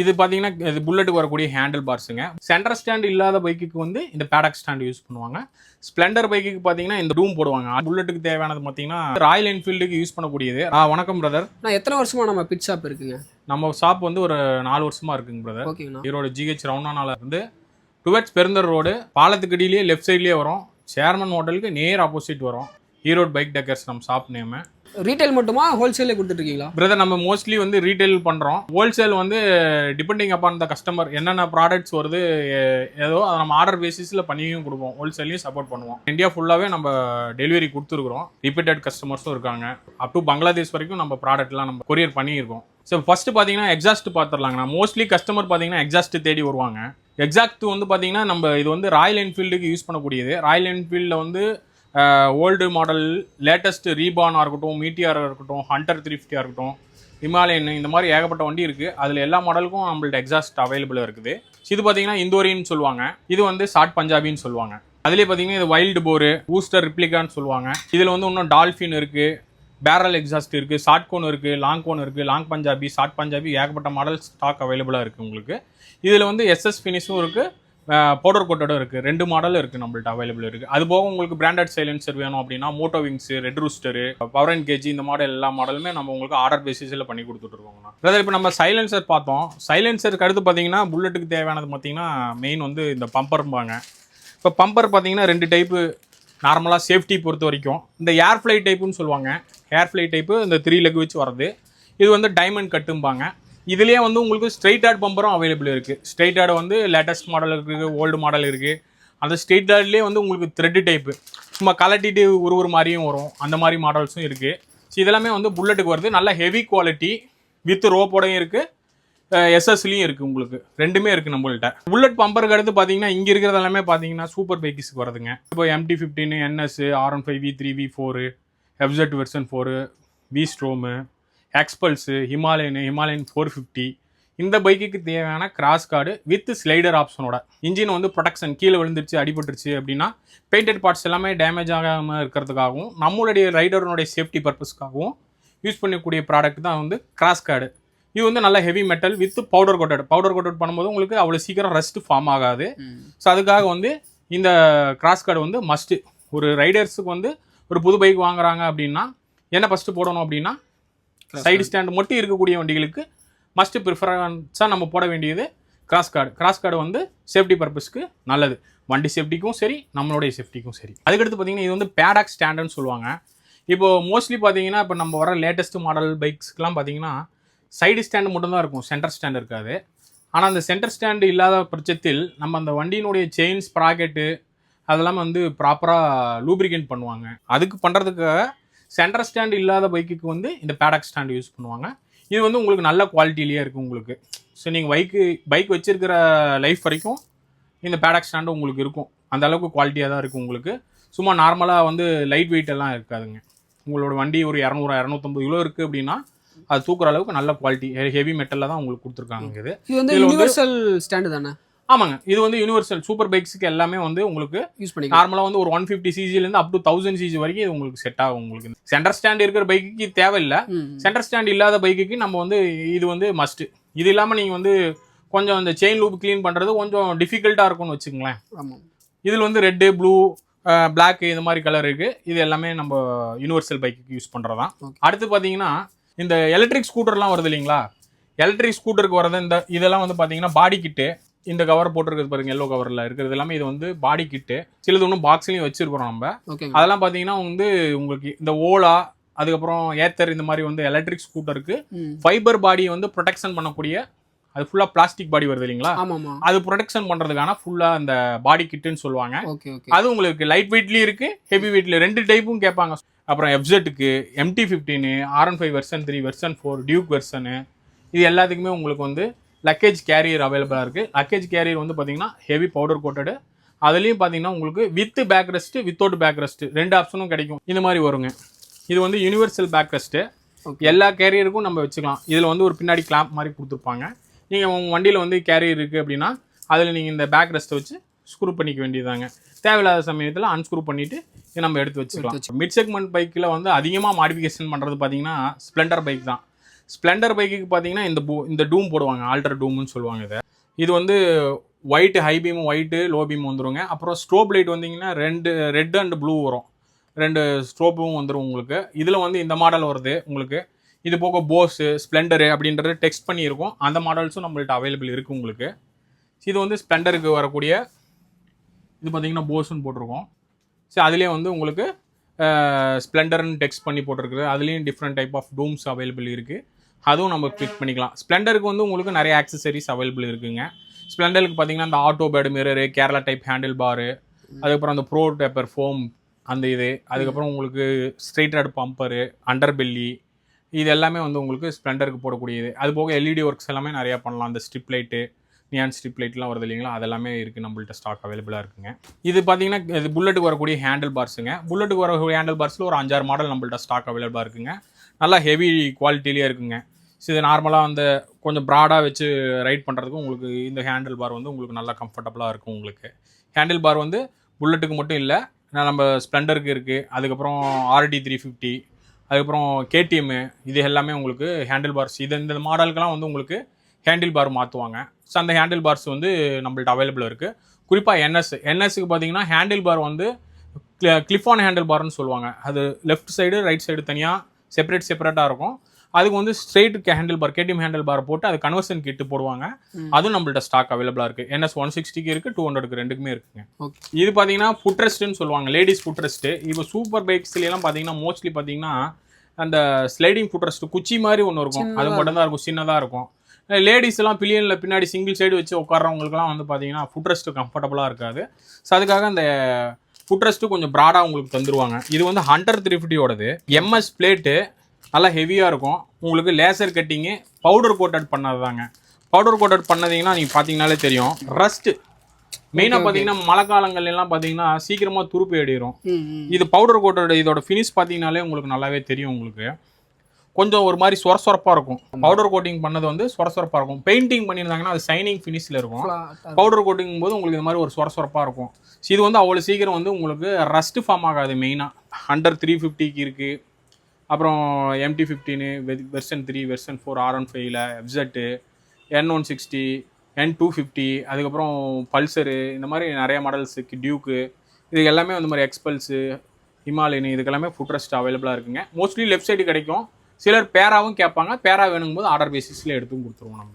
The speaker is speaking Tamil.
இது பார்த்தீங்கன்னா இது புல்லட்டுக்கு வரக்கூடிய ஹேண்டில் பார்ஸுங்க சென்டர் ஸ்டாண்ட் இல்லாத பைக்குக்கு வந்து இந்த பேடக் ஸ்டாண்ட் யூஸ் பண்ணுவாங்க. ஸ்ப்ளெண்டர் பைக்குக்கு பார்த்தீங்கன்னா இந்த ரூம் போடுவாங்க. புல்லட்டுக்கு தேவையானது பார்த்தீங்கன்னா ராயல் என்ஃபீல்டுக்கு யூஸ் பண்ணக்கூடியது. ஆ வணக்கம் பிரதர் நான் எத்தனை வருஷமா நம்ம பிட் ஷாப் இருக்குங்க? நம்ம ஷாப் வந்து ஒரு நாலு வருஷமா இருக்குங்க பிரதர் ஈரோடு ஜிஹெச் ரவுண்டானால இருந்து டுவெட்ஸ் பெருந்தர் ரோடு பாலத்துக்கு அடியிலேயே லெஃப்ட் சைட்லேயே வரும். சேர்மன் ஹோட்டலுக்கு நேர் ஆப்போசிட் வரும். ஈரோடு பைக் டெக்கர்ஸ் நம்ம ஷாப் நேமு ரீட்டைல் மட்டுமா ஹோல்சேலே கொடுத்துட்ருக்கீங்களா? பிரதர் நம்ம மோஸ்ட்லி வந்து ரீட்டைல் பண்ணுறோம் ஹோல்சேல் வந்து டிபெண்டிங் அப்பான் த கஸ்டமர் என்னென்ன ப்ராடக்ட்ஸ் வருது ஏதோ அதை நம்ம ஆர்டர் பேசிஸில் பண்ணியும் கொடுப்போம். ஹோல்சேலையும் சப்போர்ட் பண்ணுவோம். இந்தியா ஃபுல்லாகவே நம்ம டெலிவரி கொடுத்துருக்குறோம். ரிப்பீட்டட் கஸ்டமர்ஸும் இருக்காங்க. அப் டு பங்களாதேஷ் வரைக்கும் நம்ம ப்ராடக்ட்லாம் நம்ம கொரியர் பண்ணியிருக்கோம். ஸோ ஃபர்ஸ்ட் பார்த்தீங்கன்னா எக்ஸாஸ்ட் பார்த்துடலாங்கண்ணா மோஸ்ட்லி கஸ்டமர் பார்த்தீங்கன்னா எக்ஸாஸ்ட் தேடி வருவாங்க. எக்ஸாக்ட் வந்து பார்த்தீங்கன்னா நம்ம இது வந்து ராயல் என்ஃபீல்டுக்கு யூஸ் பண்ணக்கூடியது. ராயல் என்ஃபீல்டில் வந்து ஓல்டு மாடல் லேட்டஸ்ட் ரீபானாக இருக்கட்டும் மீட்டியாராக இருக்கட்டும் ஹண்டர் த்ரீ ஃபிஃப்டியாக இருக்கட்டும் ஹிமாலயன் இந்த மாதிரி ஏகப்பட்ட வண்டி இருக்குது அதில் எல்லா மாடலுக்கும் நம்மள்ட்ட எக்ஸாஸ்ட் அவைலபிளாக இருக்குது. இது பார்த்தீங்கன்னா இந்தோரின்னு சொல்லுவாங்க. இது வந்து ஷார்ட் பஞ்சாபின்னு சொல்லுவாங்க. அதுலேயே பார்த்தீங்கன்னா இது வைல்டு போரு பூஸ்டர் ரிப்ளிகான்னு சொல்லுவாங்க. இதில் வந்து இன்னும் டால்ஃபின் இருக்குது பேரல் எக்ஸாஸ்ட் இருக்குது ஷார்ட் கோன் இருக்குது லாங் கோன் இருக்குது லாங் பஞ்சாபி ஷார்ட் பஞ்சாபி ஏகப்பட்ட மாடல் ஸ்டாக் அவைலபிளாக இருக்குது உங்களுக்கு. இதில் வந்து எஸ்எஸ் ஃபினிஷும் இருக்குது பவுடர் கோட்டடும் இருக்குது ரெண்டு மாடல் இருக்குது நம்மள்ட்ட அவைலபிள் இருக்குது அது போக உங்களுக்கு பிராண்டட் சைலன்சர் வேணும் அப்படின்னா Moto Wings Red Rooster power and KG இந்த மாடல் எல்லா மாடலுமே நம்ம உங்களுக்கு ஆர்டர் பேசிஸில் பண்ணி கொடுத்துட்ருக்கோங்கண்ணா அதாவது இப்போ நம்ம சைலன்சர் பார்த்தோம். சைலன்சருக்கு அடுத்து பார்த்தீங்கன்னா புல்லட்டுக்கு தேவையானது பார்த்தீங்கன்னா மெயின் வந்து இந்த பம்பர்ம்பாங்க இப்போ பம்பர் பார்த்தீங்கன்னா ரெண்டு டைப்பு நார்மலாக சேஃப்டி பொறுத்த வரைக்கும். இந்த ஏர் ஃப்ளை டைப்புன்னு சொல்லுவாங்க. ஏர் ஃப்ளை டைப்பு இந்த த்ரீ லெக் வச்சு வரது இது வந்து டைமண்ட் கட்டும்பாங்க இதுலேயே வந்து உங்களுக்கு ஸ்ட்ரைட் ஆட் பம்பரும் அவைலபிள் இருக்குது ஸ்ட்ரைட் ஆட் வந்து லேட்டஸ்ட் மாடல் இருக்குது ஓல்டு மாடல் இருக்குது அந்த ஸ்ட்ரைட் ஆட்லேயே வந்து உங்களுக்கு த்ரெட்டு டைப்பு சும்மா கலட்டிட்டு ஒரு ஒரு மாதிரியும் வரும். அந்த மாதிரி மாடல்ஸும் இருக்குது ஸோ இதெல்லாமே வந்து புல்லட்டுக்கு வருது. நல்ல ஹெவி குவாலிட்டி வித் ரோப்போடையும் இருக்குது எஸ்எஸ்லையும் இருக்குது உங்களுக்கு. ரெண்டுமே இருக்குது நம்மள்கிட்ட புல்லட் பம்பருக்கு அடுத்து பார்த்தீங்கன்னா இங்கே இருக்கிறது எல்லாமே பார்த்தீங்கன்னா சூப்பர் பைக்கிஸ்க்கு வருதுங்க. இப்போ MT fifteen NS R one five V three V four FZ version four V Strom XPulse Himalayan Himalayan four fifty இந்த பைக்குக்கு தேவையான கிராஸ் கார்டு வித் ஸ்லைடர் ஆப்ஷனோட இன்ஜின் வந்து ப்ரொடெக்ஷன் கீழே விழுந்துருச்சு அடிபட்டுருச்சு அப்படின்னா பெயிண்டட் பார்ட்ஸ் எல்லாமே டேமேஜ் ஆகாமல் இருக்கிறதுக்காகவும் நம்மளுடைய ரைடருடைய சேஃப்டி பர்பஸ்க்காகவும் யூஸ் பண்ணக்கூடிய ப்ராடக்ட் தான் வந்து கிராஸ் கார்டு இது வந்து நல்ல heavy metal with powder coated powder coated பண்ணும்போது உங்களுக்கு அவ்வளோ சீக்கிரம் ரஸ்ட் ஃபார்ம் ஆகாது. ஸோ அதுக்காக வந்து இந்த கிராஸ் கார்டு வந்து மஸ்ட்டு ஒரு ரைடர்ஸுக்கு வந்து ஒரு புது பைக் வாங்குறாங்க அப்படின்னா என்ன ஃபஸ்ட்டு போடணும் அப்படின்னா சைடு ஸ்டாண்ட் மட்டும் இருக்கக்கூடிய வண்டிகளுக்கு மஸ்ட் ப்ரிஃபரன்ஸாக நம்ம போட வேண்டியது கிராஸ் கார்டு கிராஸ் கார்டு வந்து சேஃப்டி பர்பஸ்க்கு நல்லது. வண்டி சேஃப்டிக்கும் சரி நம்மளுடைய சேஃப்டிக்கும் சரி. அதுக்கடுத்து பார்த்தீங்கன்னா இது வந்து பேடாக் ஸ்டாண்டுன்னு சொல்லுவாங்க. இப்போ மோஸ்ட்லி பார்த்தீங்கன்னா இப்போ நம்ம வர லேட்டஸ்ட் மாடல் பைக்ஸ்க்கெலாம் பார்த்தீங்கன்னா சைடு ஸ்டாண்டு மட்டும்தான் இருக்கும். சென்டர் ஸ்டாண்ட் இருக்காது. ஆனால் அந்த சென்டர் ஸ்டாண்டு இல்லாத பட்சத்தில் நம்ம அந்த வண்டியினுடைய செயின் ஸ்ப்ராக்கெட்டு அதெல்லாம் வந்து ப்ராப்பராக லூப்ரிகேட் பண்ணுவாங்க. அதுக்கு பண்ணுறதுக்காக சென்டர் ஸ்டாண்ட் இல்லாத பைக்குக்கு வந்து இந்த பேடாக் ஸ்டாண்ட் யூஸ் பண்ணுவாங்க. இது வந்து உங்களுக்கு நல்ல குவாலிட்டிலேயே இருக்குது உங்களுக்கு. ஸோ நீங்கள் பைக்கு பைக் வச்சிருக்கிற லைஃப் வரைக்கும் இந்த பேடாக் ஸ்டாண்டு உங்களுக்கு இருக்கும். அந்த அளவுக்கு குவாலிட்டியாக தான் இருக்குது உங்களுக்கு. சும்மா நார்மலாக வந்து லைட் வெயிட் எல்லாம் இருக்காதுங்க. உங்களோட வண்டி ஒரு இரநூறு இரநூத்தம்பது கிலோ இருக்குது அப்படின்னா அது தூக்குற அளவுக்கு நல்ல குவாலிட்டி ஹெவி மெட்டலில் தான் உங்களுக்கு கொடுத்துருக்காங்க இது. இது வந்து- யூனிவர்சல் ஸ்டாண்டு தானே? ஆமாங்க. இது வந்து யூனிவர்சல் சூப்பர் பைக்ஸுக்கு எல்லாமே வந்து உங்களுக்கு யூஸ் பண்ணிக்கலாம். நார்மலாக வந்து ஒரு ஒன் ஃபிஃப்டி சிசிலேருந்து அப் டு தௌசண்ட் சிசி வரைக்கும் இது உங்களுக்கு செட் ஆகும் உங்களுக்கு. சென்டர் ஸ்டாண்ட் இருக்கிற பைக்குக்கு தேவையில்லை. சென்டர் ஸ்டாண்ட் இல்லாத பைக்குக்கு நம்ம வந்து இது வந்து மஸ்ட்டு இது இல்லாமல் நீங்கள் வந்து கொஞ்சம் இந்த செயின் லூப் க்ளீன் பண்ணுறது கொஞ்சம் டிஃபிகல்ட்டாக இருக்கும்னு வச்சுங்களேன் ஆமாம். இதில் வந்து ரெட்டு ப்ளூ Black இந்த மாதிரி கலர் இருக்குது இது எல்லாமே நம்ம யூனிவர்சல் பைக்குக்கு யூஸ் பண்ணுறது தான். அடுத்து பார்த்தீங்கன்னா இந்த எலக்ட்ரிக் ஸ்கூட்டர்லாம் வருது இல்லைங்களா? எலக்ட்ரிக் ஸ்கூட்டருக்கு வரது இந்த இதெல்லாம் வந்து பார்த்தீங்கன்னா பாடி கிட்டு இந்த கவர் போட்டிருக்கிறது பாருங்க எல்லோ கவரில் இருக்கிறது எல்லாமே. இது வந்து பாடி கிட்டு சிலது ஒன்றும் பாக்ஸ்லையும் வச்சிருக்கிறோம் நம்ம. அதெல்லாம் பார்த்தீங்கன்னா வந்து உங்களுக்கு இந்த ஓலா அதுக்கப்புறம் ஏத்தர் இந்த மாதிரி வந்து எலக்ட்ரிக் ஸ்கூட்டருக்கு. ஃபைபர் பாடியை வந்து ப்ரொடெக்ஷன் பண்ணக்கூடிய அது ஃபுல்லாக பிளாஸ்டிக் பாடி வருது இல்லைங்களா? அது ப்ரொடெக்ஷன் பண்ணுறதுக்கான ஃபுல்லாக அந்த பாடி கிட்டுன்னு சொல்லுவாங்க. அது உங்களுக்கு லைட் வெயிட்லேயும் இருக்கு ஹெவி வெயிட்ல ரெண்டு டைப்பும் கேட்பாங்க. அப்புறம் எஃப்ஜெட்டுக்கு MT fifteen R one five version three version four Duke version இது எல்லாத்துக்குமே உங்களுக்கு வந்து லக்கேஜ் கேரியர் அவைலபிளாக இருக்குது லக்கேஜ் கேரியர் வந்து பார்த்தீங்கன்னா ஹெவி பவுடர் கோட்டடு அதுலேயும் பார்த்தீங்கன்னா உங்களுக்கு with back rest without back rest ரெண்டு ஆப்ஷனும் கிடைக்கும். இந்த மாதிரி வருங்க. இது வந்து யூனிவர்சல் பேக் ரெஸ்ட்டு. எல்லா கேரியருக்கும் நம்ம வச்சுக்கலாம். இதில் வந்து ஒரு பின்னாடி கிளாம்ப் மாதிரி கொடுத்துருப்பாங்க. நீங்கள் உங்கள் வண்டியில் வந்து கேரியர் இருக்குது அப்படின்னா அதில் நீங்கள் இந்த பேக் ரெஸ்ட்டை வச்சு ஸ்க்ரூ பண்ணிக்க வேண்டியதாங்க தேவையில்லாத சமயத்தில் அன்ஸ்க்ரூ பண்ணிவிட்டு இதை நம்ம எடுத்து வச்சுக்கலாம். மிட் செக்மெண்ட் பைக்கில் வந்து அதிகமாக மாடிஃபிகேஷன் பண்ணுறது பார்த்தீங்கன்னா ஸ்ப்ளெண்டர் பைக் தான். ஸ்ப்ளெண்டர் பைக்குக்கு பார்த்தீங்கன்னா இந்த பூ இந்த டூம் போடுவாங்க ஆல்டர் டூம்னு சொல்லுவாங்க இதை. இது வந்து white high beam white low beam வந்துருங்க. அப்புறம் ஸ்ட்ரோப் லைட் வந்தீங்கன்னா ரெண்டு ரெட் அண்ட் ப்ளூ வரும். ரெண்டு ஸ்ட்ரோப்பும் வந்துடும் உங்களுக்கு. இதில் வந்து இந்த மாடல் வருது உங்களுக்கு. இது போக போஸு ஸ்ப்ளெண்டரு அப்படின்றது டெக்ஸ்ட் பண்ணியிருக்கும். அந்த மாடல்ஸும் நம்மள்ட்ட அவைலபிள் இருக்குது உங்களுக்கு. இது வந்து ஸ்ப்ளெண்டருக்கு வரக்கூடிய இது பார்த்தீங்கன்னா போஸ்ன்னு போட்டிருக்கோம். சரி அதுலேயே வந்து உங்களுக்கு ஸ்ப்ளெண்டர்னு டெக்ஸ்ட் பண்ணி போட்டிருக்குது. அதுலேயும் different type of domes available இருக்குது அதுவும் நம்ம கிளிக் பண்ணிக்கலாம். ஸ்ப்ளெண்டருக்கு வந்து உங்களுக்கு நிறைய ஆக்சசரிஸ் அவைலபிள் இருக்குங்க. ஸ்ப்ளெண்டருக்கு பார்த்தீங்கன்னா அந்த auto pad mirror Kerala type handle bar அதுக்கப்புறம் அந்த ப்ரோ டேப்பர் ஃபோம் அந்த இது. அதுக்கப்புறம் உங்களுக்கு straight rod bumper under belly இது எல்லாமே வந்து உங்களுக்கு ஸ்ப்ளெண்டருக்கு போடக்கூடியது. அது போக எல்இடி ஒர்க்ஸ் எல்லாமே நிறையா பண்ணலாம். அந்த ஸ்ட்ரிப் லைட்டு நியான் ஸ்ட்ரிப் லைட்லாம் வருது இல்லைங்களா? அதெல்லாமே இருக்குது நம்மள்ட்ட ஸ்டாக் அவைலபிளாக இருக்குங்க. இது பார்த்தீங்கன்னா இது புல்லட்டுக்கு வரக்கூடிய ஹேண்டில் பார்ஸுங்க புல்லட்டுக்கு வரக்கூடிய ஹேண்டில் பார்ஸில் ஒரு அஞ்சாறு மாடல் நம்மள்ட்ட ஸ்டாக் அவைலபிளாக இருக்குங்க. நல்லா ஹெவி குவாலிட்டிலேயே இருக்குங்க. ஸோ இது நார்மலாக அந்த கொஞ்சம் ப்ராடாக வச்சு ரைட் பண்ணுறதுக்கு உங்களுக்கு இந்த ஹேண்டில் பார் வந்து உங்களுக்கு நல்லா கம்ஃபர்டபுளாக இருக்கும் உங்களுக்கு. ஹேண்டில் பார் வந்து புல்லட்டுக்கு மட்டும் இல்லை நம்ம ஸ்ப்ளெண்டருக்கு இருக்குது அதுக்கப்புறம் ஆர்டி த்ரீ ஃபிஃப்டி அதுக்கப்புறம் கேடிஎம்மு இது எல்லாமே உங்களுக்கு ஹேண்டில் பார்ஸ் இது இந்த மாடலுக்கெல்லாம் வந்து உங்களுக்கு ஹேண்டில் பார் மாற்றுவாங்க ஸோ அந்த ஹேண்டில் பார்ஸ் வந்து நம்மள்ட்ட அவைலபிள் இருக்குது குறிப்பாக என்எஸ் என்எஸ்க்கு பார்த்தீங்கன்னா ஹேண்டில் பார் வந்து கிளிஃப் ஆன் ஹேண்டில் பார்னு சொல்லுவாங்க. அது லெஃப்ட் சைடு ரைட் சைடு தனியாக செப்பரேட் செப்பரேட்டாக இருக்கும். அதுக்கு வந்து straight handle bar KTM handle bar போட்டு அது கன்வர்ஷன் கிட்டு போடுவாங்க. அதுவும் நம்மள்ட்ட ஸ்டாக் அவைலபிளாக இருக்குது என்எஸ் ஒன் சிக்ஸ்டிக்கு இருக்குது டூ ஹண்ட்ரடுக்கு ரெண்டுக்குமே இருக்குங்க. இது பார்த்தீங்கன்னா ஃபுட்ரெஸ்ட்னு சொல்லுவாங்க லேடிஸ் ஃபுட்ரெஸ்ட்டு இப்போ சூப்பர் பைக்ஸ்லாம் பார்த்தீங்கன்னா மோஸ்ட்லி பார்த்தீங்கன்னா அந்த ஸ்லைடிங் ஃபுட்ரெஸ்ட் குச்சி மாதிரி ஒன்று இருக்கும். அது மட்டும் தான் இருக்கும் சின்னதாக இருக்கும். லேடிஸ் எல்லாம் பில்லியனில் பின்னாடி சிங்கிள் சைடு வச்சு உட்கார்றவங்களுக்குலாம் வந்து பார்த்தீங்கன்னா ஃபுட்ரெஸ்ட் கம்ஃபர்டபுளாக இருக்காது. ஸோ அதுக்காக அந்த ஃபுட்ரெஸ்ட்டு கொஞ்சம் ப்ராடாக உங்களுக்கு தந்துருவாங்க. இது வந்து ஹண்ட்ரட் த்ரீ ஃபிஃப்டியோடது எம்எஸ் பிளேட்டு நல்லா ஹெவியாக இருக்கும். உங்களுக்கு லேசர் கட்டிங்கு பவுடர் கோட்டட் பண்ணது தாங்க பவுடர் கோட்டட் பண்ணதீங்கன்னா நீங்கள் பார்த்தீங்கனாலே தெரியும். ரஸ்ட்டு மெயினாக பார்த்தீங்கன்னா மழை காலங்கள்ல எல்லாம் பார்த்தீங்கன்னா சீக்கிரமாக துருப்பு ஏறிடும் ம் ம். இது பவுடர் கோட்டோட இதோட ஃபினிஷ் பார்த்தீங்கனாலே உங்களுக்கு நல்லாவே தெரியும் உங்களுக்கு. கொஞ்சம் ஒரு மாதிரி சொரசொரப்பாக இருக்கும். பவுடர் கோட்டிங் பண்ணது வந்து சொரசொரப்பாக இருக்கும். பெயிண்டிங் பண்ணியிருந்தாங்கன்னா அது ஷைனிங் ஃபினிஷில் இருக்கும். இருக்கும். பவுடர் கோட்டிங் போது உங்களுக்கு இந்த மாதிரி ஒரு சொரசொரப்பாக இருக்கும். So இது வந்து அவ்வளோ சீக்கிரம் வந்து உங்களுக்கு ரஸ்ட் ஃபார்ம் ஆகாது மெயினாக ஹண்ட்ரட் த்ரீ ஃபிஃப்டிக்கு இருக்குது அப்புறம் MT fifteen version three version four R one ஃபைவ்ல F Z N one sixty N two fifty அதுக்கப்புறம் பல்சரு இந்த மாதிரி நிறைய மாடல்ஸ் டியூக்கு இது எல்லாமே இந்த மாதிரி எக்ஸ்பல்ஸு ஹிமாலயன் இதுக்கெல்லாமே ஃபுட் ரெஸ்ட் அவைலபிளாக இருக்குங்க. மோஸ்ட்லி லெஃப்ட் சைடு கிடைக்கும். சிலர் பேராவும் கேட்பாங்க பேரா வேணுங்கும்போது ஆர்டர் பேசிஸில் எடுத்தும் கொடுத்துருவோம் நம்ம.